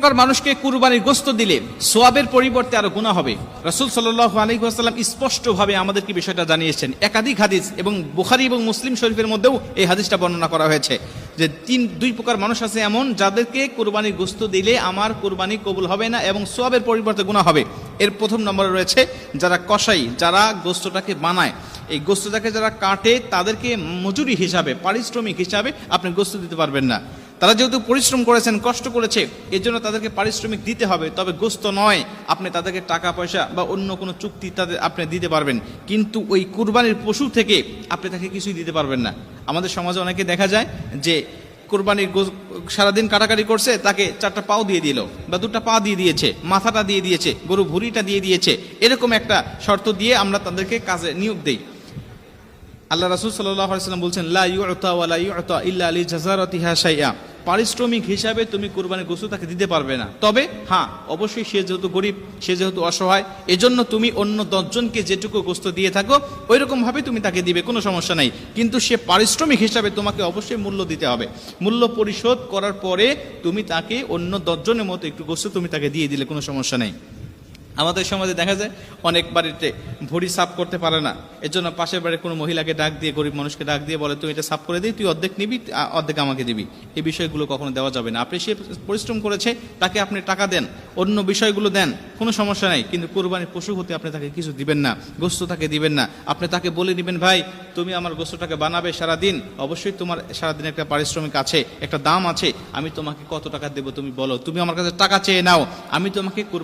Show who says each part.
Speaker 1: প্রকার মানুষকে কুরবানির গোস্ত দিলে সোয়াবের পরিবর্তে আরও গুণা হবে। রাসূল সাল্লাল্লাহু আলাইহি ওয়াসাল্লাম স্পষ্টভাবে আমাদেরকে বিষয়টা জানিয়েছেন। একাধিক হাদিস এবং বুখারী এবং মুসলিম শরীফের মধ্যেও এই হাদিসটা বর্ণনা করা হয়েছে যে তিন, দুই প্রকার মানুষ আছে এমন যাদেরকে কুরবানির গোস্ত দিলে আমার কুরবানি কবুল হবে না এবং সোয়াবের পরিবর্তে গুণা হবে। এর প্রথম নম্বরে রয়েছে যারা কসাই, যারা গোস্তটাকে বানায়। এই গোস্তটাকে যারা কাটে, তাদেরকে মজুরি হিসাবে, পারিশ্রমিক হিসাবে আপনি গোস্ত দিতে পারবেন না। তারা যেহেতু পরিশ্রম করেছেন, কষ্ট করেছে এর জন্য তাদেরকে পারিশ্রমিক দিতে হবে। তবে গোস্ত নয়, আপনি তাদেরকে টাকা, পয়সা বা অন্য কোনো চুক্তি তাদের আপনি দিতে পারবেন। কিন্তু ওই কুরবানির পশু থেকে আপনি তাকে কিছুই দিতে পারবেন না। আমাদের সমাজে অনেকে দেখা যায় যে কোরবানির সারাদিন কাটাকাটি করছে, তাকে চারটা পাও দিয়ে দিল বা দুটা পা দিয়ে দিয়েছে, মাথাটা দিয়ে দিয়েছে গরু ভুঁড়িটা দিয়ে দিয়েছে। এরকম একটা শর্ত দিয়ে আমরা তাদেরকে কাজে নিয়োগ দিই। আল্লাহ রাসূল সাল্লাম বলছেন, লা ইউতা ইল্লা আলি জাযারাতিহা শাইআ। পারিশ্রমিক হিসাবে তুমি কোরবানির গোসু তাকে দিতে পারবে না। তবে হ্যাঁ অবশ্যই সে যেহেতু গরিব, সে যেহেতু অসহায়, এজন্য তুমি অন্য দশজনকে যেটুকু গোস্ত দিয়ে থাকো ওই রকমভাবে তুমি তাকে দিবে, কোনো সমস্যা নাই। কিন্তু সে পারিশ্রমিক হিসাবে তোমাকে অবশ্যই মূল্য দিতে হবে। মূল্য পরিশোধ করার পরে তুমি তাকে অন্য দশজনের মতো একটু গোস্ত তুমি তাকে দিয়ে দিলে, কোনো সমস্যা নেই। আমাদের সমাজে দেখা যায় অনেক বাড়িতে ভুড়ি সাফ করতে পারে না। এর জন্য পাশের বাড়ির কোনো মহিলাকে ডাক দিয়ে, গরিব মানুষকে ডাক দিয়ে বলে তুই এটা সাফ করে দিই, তুই অর্ধেক নিবি অর্ধেক আমাকে দিবি। এই বিষয়গুলো কখনো দেওয়া যাবে না। আপনি সে পরিশ্রম করেছে, তাকে আপনি টাকা দেন, অন্য বিষয়গুলো দেন, কোনো সমস্যা নাই। কিন্তু কোরবানির পশু হতে আপনি তাকে কিছু দিবেন না, গোস্ত তাকে দিবেন না। আপনি তাকে বলে দিবেন ভাই, তুমি আমার গোস্তটাকে বানাবে সারাদিন, অবশ্যই তোমার সারাদিন একটা পারিশ্রমিক আছে, একটা দাম আছে, আমি তোমাকে কত টাকা দেবো তুমি বলো, তুমি আমার কাছে টাকা চেয়ে নাও, আমি তোমাকে